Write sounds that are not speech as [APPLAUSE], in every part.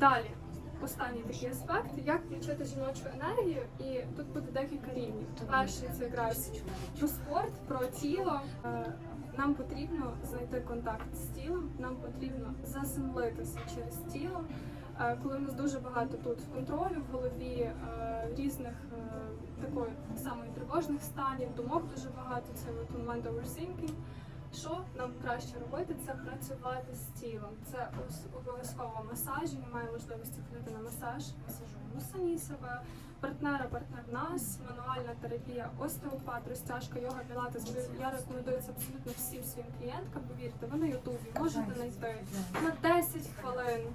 Далі, останній такий аспект, як включити жіночу енергію, і тут буде декілька рівнів. Перший це якраз про спорт, про тіло. Е, Нам потрібно знайти контакт з тілом, нам потрібно заземлитися через тіло. Е, Коли в нас дуже багато тут контролю в голові, е, різних такої самої тривожних станів, думок дуже багато, це от mind overthinking. Що нам краще робити, це працювати з тілом. Це обов'язково масажі. Немає можливості ходити на масаж. Масажуємо самі себе, партнера, партнер нас, мануальна терапія, остеопат, розтяжка, йога, пілатес. Я рекомендую це абсолютно всім своїм клієнткам. Повірте, ви на ютубі можете знайти на 10 хвилин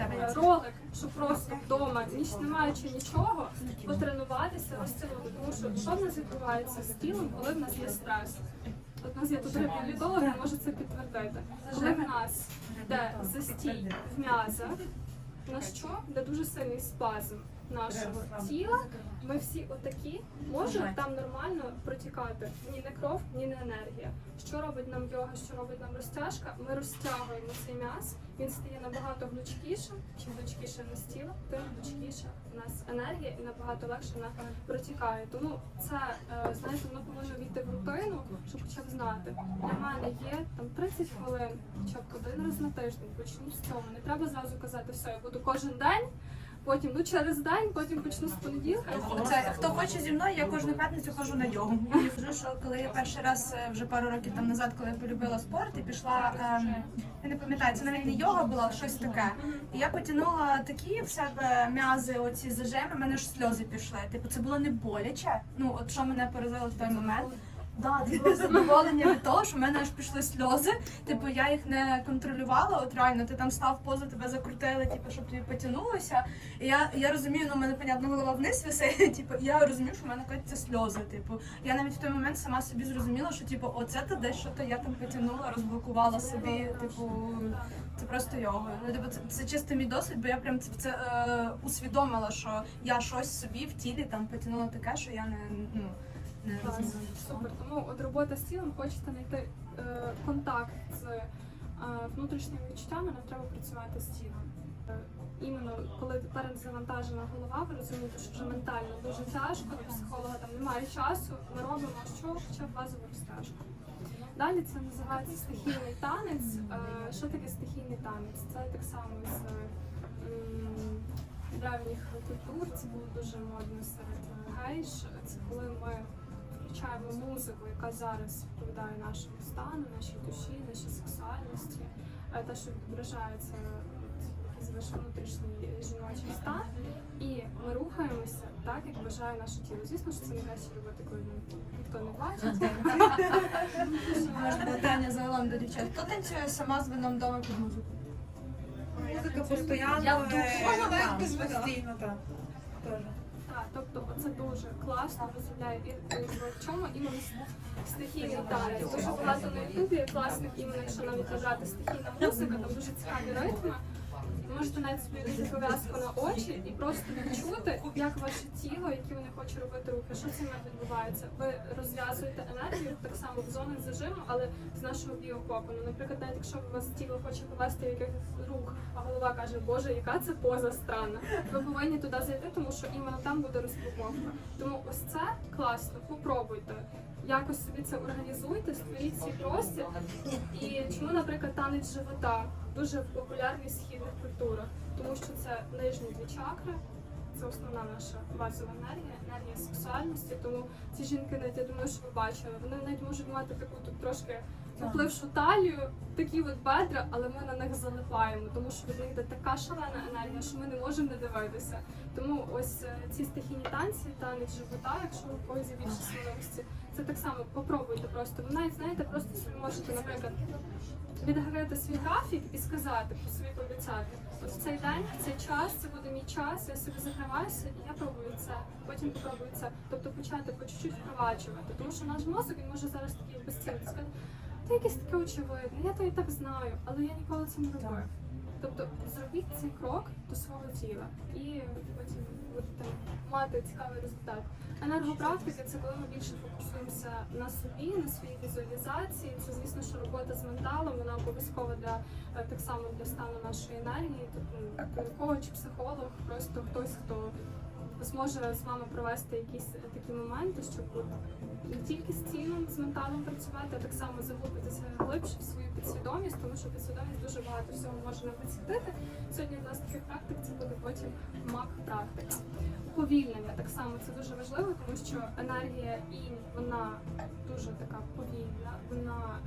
е, ролик, що просто вдома, ніч не маючи нічого, потренуватися, розтягнути. Тому що що в нас відбувається з тілом, коли в нас є стрес? От у нас є тут реабілітологи, може це підтвердити. Коли в нас йде застій в м'язах, на що? Де дуже сильний спазм нашого тіла, ми всі отакі, може там нормально протікати ні не кров, ні не енергія. Що робить нам йога, що робить нам розтяжка? Ми розтягуємо цей м'яз, він стає набагато гнучкішим. Чим гнучкіше в нас тіло, тим гнучкіша у нас енергія і набагато легше вона протікає. Тому це е, знаєте, воно повинно війти в рутину, щоб хоча б знати. Для мене є там 30 хвилин, хоча б один раз на тиждень. Почну з цього. Не треба зразу казати, все, я буду кожен день. Потім ну через день, потім почну з понеділка. Це хто хоче зі мною, я кожну п'ятницю ходжу на йогу. І кажу, що коли я перший раз е, вже пару років там назад, коли я полюбила спорт і пішла, ем, я не пам'ятаю, це навіть не йога була, щось таке. І я потягнула такі в себе м'язи, оці зажими, в мене ж сльози пішли. Типу, це було не боляче. Ну, от що мене поразило в той момент. Да, типу задоволення від того, що в мене аж пішли сльози. Типу, я їх не контролювала. От реально, ти там став позу, тебе закрутили, типу, щоб тобі потягнулося. І я, я розумію, ну в мене понятно голова вниз висить. [LAUGHS] Типу, я розумію, що в мене котяться сльози. Типу, я навіть в той момент сама собі зрозуміла, що типу, оце то десь що то я там потягнула, розблокувала собі. Типу, це просто йога. Ну, типу, це, це чисто мій досвід, бо я прям це, це е, усвідомила, що я щось собі в тілі там потягнула таке, що я не ну не Супер. Тому от робота з тілом хочете знайти е, контакт з е, внутрішніми відчуттями, нам треба працювати з тілом. Е, іменно коли перезавантажена голова, ви розумієте, що вже ментально дуже тяжко, до психолога там немає часу. Ми робимо що хоча б базову розтяжку. Далі це називається стихійний танець. Е, Що таке стихійний танець? Це так само з м, древніх культур. Це було дуже модно серед е, гейш. Це коли ми включаємо музику, яка зараз відповідає нашому стану, нашій душі, нашій сексуальності, е, те, що відображається якийсь ваш внутрішній жіночий стан. І ми рухаємося так, як бажає наше тіло. Звісно, що це не краще робити, коли ніхто не бачить. Можна питання загалом до дівчат. Хто танцює сама з вином вдома під музику? Музика постійно. Е, постійно, так. Тобто це дуже класно визволяє в чому іменно стихійний танець. Дуже багато на ютубі класних іменно, якщо навіть набрати стихійна музика, там дуже цікаві ритми. Можете навіть собі пов'язку на очі і просто відчути, як ваше тіло, які вони хочуть робити рухи, що цим відбувається. Ви розв'язуєте енергію так само в зонах зажиму, але з нашого біокопану. Наприклад, навіть якщо у вас тіло хоче повести в якихось рух, а голова каже, Боже, яка це поза странна. Ви повинні туди зайти, тому що іменно там буде розпаковка. Тому ось це класно, попробуйте. Якось собі це організуйте, створіть свій простір. І чому, наприклад, танець живота дуже в в східних культурах, тому що це нижні дві чакри, це основна наша базова енергія, енергія сексуальності. Тому ці жінки, навіть я думаю, що ви бачили, вони навіть можуть мати таку тут трошки наплившу талію, такі от бедра, але ми на них залипаємо, тому що від них йде така шалена енергія, що ми не можемо не дивитися. Тому ось е, ці стихійні танці, танець живота, якщо у когось є більше сміливості, це так само попробуйте просто. Ви навіть знаєте, просто собі можете, наприклад, відгорити свій графік і сказати, по собі пообіцяти. Цей день, в цей час, це буде мій час, я собі закриваюся і я пробую це, потім попробую це. Тобто почати по чуть-чуть впроваджувати. Тому що наш мозок він може зараз такий безцінний сказати, та якесь таке очевидне, я то і так знаю, але я ніколи це не робив. Тобто зробіть цей крок до свого тіла і потім будете мати цікавий результат. Енергопрактики це коли ми більше фокусуємося на собі, на своїй візуалізації. Це звісно, що робота з менталом вона обов'язкова для е, так само для стану нашої енергії. Тобто коуч, психолог, просто хтось, хто зможе з вами провести якісь е, такі моменти, щоб не тільки з тілом, з менталом працювати, а так само заглибитися глибше в свою підсвідомість, тому що підсвідомість дуже багато всього може нам підсвітити. Сьогодні одна з таких практик це буде потім мак-практика. Повільнення так само це дуже важливо, тому що енергія інь вона дуже така повільна, вона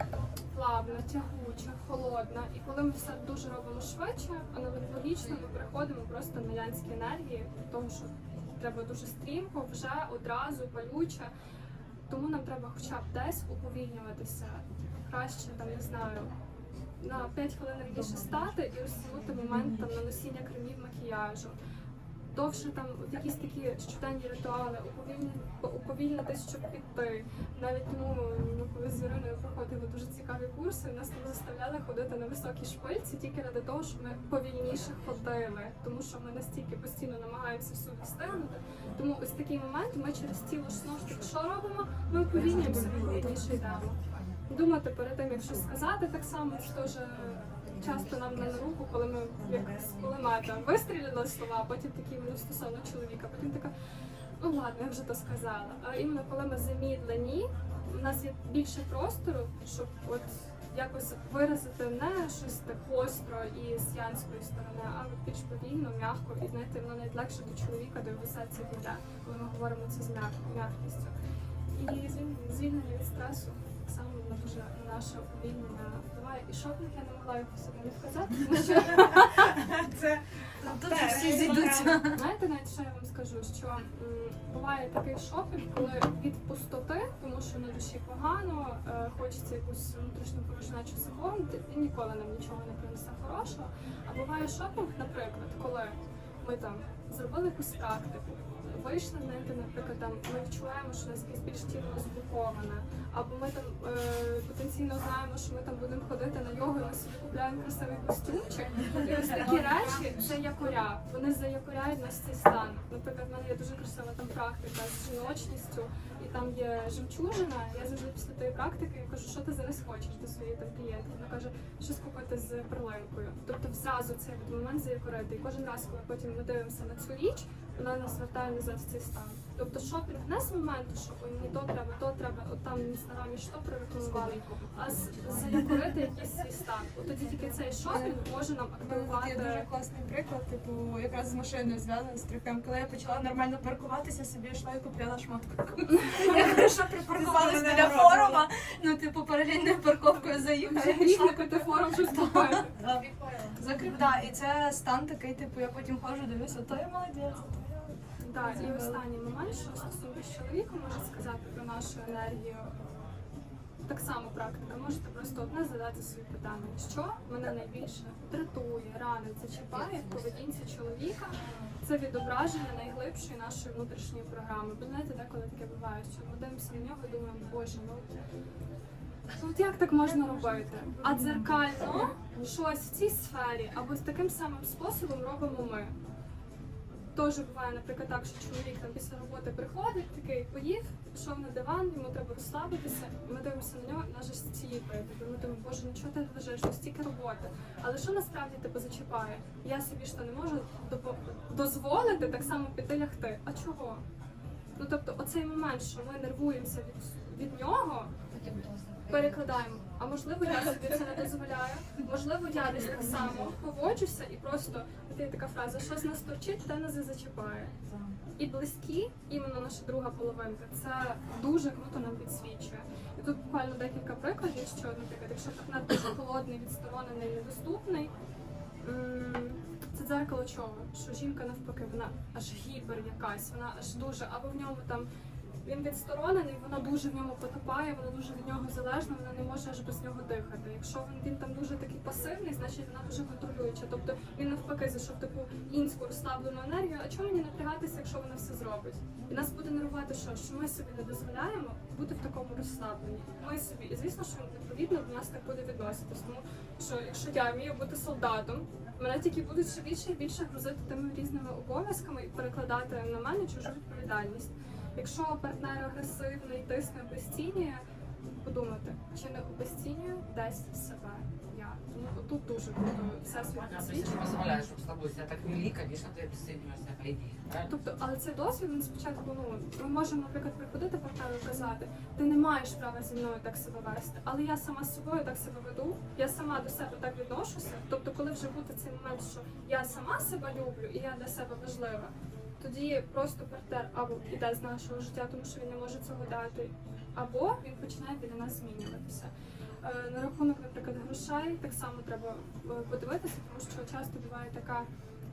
е, плавна, тягуча, холодна. І коли ми все дуже робимо швидше, аналогічно ми переходимо просто на янські енергії, тому що треба дуже стрімко, вже одразу, палюче. Тому нам треба хоча б десь уповільнюватися. Краще там не знаю на 5 хвилин раніше стати і розтягнути момент там наносіння кремів макіяжу. Довше там от якісь такі щоденні ритуали, уповільнити, уповільнитись, щоб піти. Навіть тому ми коли з Іриною проходили дуже цікаві курси, нас не заставляли ходити на високій шпильці тільки ради того, щоб ми повільніше ходили, тому що ми настільки постійно намагаємося всюди встигнути. Тому ось такий момент ми через тіло таки що робимо? Ми уповільнюємося, ми повільніше йдемо. Думати перед тим, як щось сказати, так само теж часто нам на руку, коли ми як з кулемета вистріляли слова, потім такі ну, стосовно чоловіка, потім така, ну ладно, я вже то сказала. А іменно коли ми замідлені, у нас є більше простору, щоб от якось виразити не щось так гостро і з янської сторони, а більш повільно, м'яко, і знаєте, воно навіть легше до чоловіка, до його серця йде, коли ми говоримо це з м'як- м'якістю. І звільнення, від стресу дуже на наше уповільнення впливає. І шопінг я не могла його собі не вказати, тому що [LAUGHS] Це Тут же всі зійдуться. знаєте, навіть що я вам скажу, що м, буває такий шопінг, коли від пустоти, тому що на душі погано, е, хочеться якусь внутрішню порожнечу заповнити, і ніколи нам нічого не принесе хорошого. А буває шопінг, наприклад, коли ми там зробили якусь практику. Вийшли наприклад, там ми відчуваємо, що нас якесь більш тіло розблоковане, або ми там е, потенційно знаємо, що ми там будемо ходити на йогу, ми собі купляємо красивий костюмчик. І ось такі речі це якоря. Вони заякоряють нас цей стан. Наприклад, в мене є дуже красива там практика з жіночністю, і там є жемчужина. Я завжди після тої практики кажу, що ти зараз хочеш до своєї там клієнтки. Вона каже, щось купити з перлинкою. Тобто зразу цей момент заякорити. І кожен раз, коли потім ми дивимося на цю річ, вона нас звертає назад в цей стан. Тобто шопінг не з моменту, що ой, мені то треба, то треба, от там в інстаграмі що прорекламували, а з заякорити якийсь свій стан. От тоді тільки цей шопінг може нам У мене тут є дуже класний приклад, типу, якраз з машиною зв'язаний з трюком. Коли я почала нормально паркуватися, собі йшла і купляла шмотку. Я хорошо припаркувалась Це біля форума, ну типу паралельною парковкою заїхала. Не пити форум щось. Закрив, да, і це стан такий, типу, я потім ходжу, дивлюся, то я молодець. Так, і останній момент, що стосунки з чоловіком може сказати про нашу енергію. Так само практика. Можете просто одне задати собі питання, що мене найбільше дратує, ранить, зачіпає в поведінці чоловіка. Це відображення найглибшої нашої внутрішньої програми. Бо знаєте, деколи таке буває, що ми дивимося на нього і думаємо, боже, ну Ну, от як так можна робити? А дзеркально щось в цій сфері або з таким самим способом робимо ми. Теж буває, наприклад, так, що чоловік там після роботи приходить, такий поїв, пішов на диван, йому треба розслабитися. Ми дивимося на нього, наже стіпає. Тобто ми думаємо, боже, ну чого ти лежиш, ну стільки роботи. Але що насправді тебе зачіпає? Я собі ж то не можу дозволити так само піти лягти. А чого? Ну тобто, оцей момент, що ми нервуємося від, від нього, перекладаємо. А можливо, я собі це не дозволяю. Можливо, я десь так само поводжуся і просто є така фраза, що з нас торчить, те нас і зачіпає. І близькі, іменно наша друга половинка, це дуже круто нам підсвічує. І тут буквально декілька прикладів, що, наприклад, якщо партнер дуже холодний, відсторонений, недоступний, це дзеркало чого? Що жінка навпаки, вона аж гіпер якась, вона аж дуже, або в ньому там він відсторонений, вона дуже в ньому потопає, вона дуже від нього залежна, вона не може аж без нього дихати. Якщо він, він там дуже такий пасивний, значить вона дуже контролююча. Тобто він навпаки зайшов таку інську розслаблену енергію. А чому мені напрягатися, якщо вона все зробить? І нас буде нервувати, що, що ми собі не дозволяємо бути в такому розслабленні. Ми собі, і звісно, що відповідно до нас так буде відноситись. Тому що якщо я вмію бути солдатом, мене тільки будуть ще більше і більше грузити тими різними обов'язками і перекладати на мене чужу відповідальність. Якщо партнер агресивний, тисне, обесцінює, подумати, чи не обесцінює десь себе я. Тому тут дуже круто все світ Понятно, если підсвічує. ты позволяешь, чтобы с тобой себя так вели, конечно, ты обесцениваешься, по идее, правильно? Тобто, але цей досвід він спочатку ну ми можемо, наприклад, приходити партнеру і казати, ти не маєш права зі мною так себе вести, але я сама з собою так себе веду, я сама до себе так відношуся. Тобто, коли вже буде цей момент, що я сама себе люблю і я для себе важлива, тоді просто партнер або піде з нашого життя, тому що він не може цього дати, або він починає біля нас змінюватися. Е, На рахунок, наприклад, грошей так само треба е, подивитися, тому що часто буває така,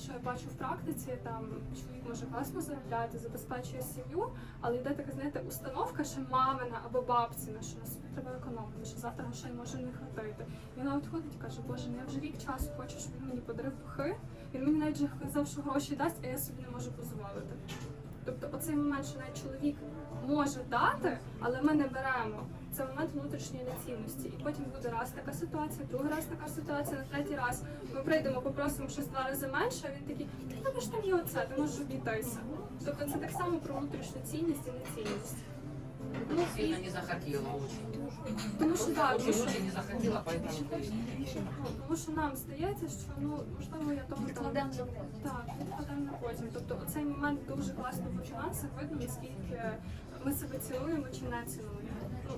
що я бачу в практиці, там чоловік може класно заробляти, забезпечує сім'ю, але йде така, знаєте, установка, що мамина або бабціна, що на собі треба економити, що завтра грошей може не хватити. І вона відходить і каже, боже, ну я вже рік часу хочу, щоб він мені подарив пухи. Він мені навіть завжди гроші дасть, а я собі не можу дозволити. Тобто оцей момент, що навіть чоловік може дати, але ми не беремо. Це момент внутрішньої нецінності. І потім буде раз така ситуація, другий раз така ситуація, на третій раз ми прийдемо, попросимо щось два рази менше, а він такий, «Ну, тебе ж там є оце, ти можеш обійтися. Тобто це так само про внутрішню цінність і нецінність. Ну, Сильно не захотела очень. тому що так, тому що, не захотела, поэтому ты... тому що нам здається, що ну можливо я того Відкладемо за Так, відкладаємо на потім. Тобто цей момент дуже класно фінансах видно, наскільки ми себе цінуємо чи не цінуємо. Ну,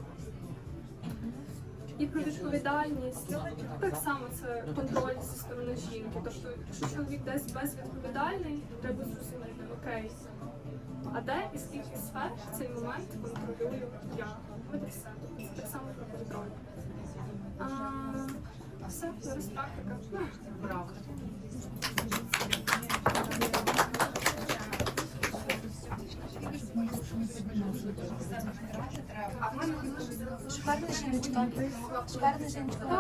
І про відповідальність так само це контроль зі сторони жінки. Тобто, якщо чоловік десь безвідповідальний, треба зрозуміти, окей, а де і скільки сфер в цей момент контролюю я. От і все. Так само про контроль. А, все, зараз практика. Ну, Правда. Шикарна жіночка. Шикарна жіночка.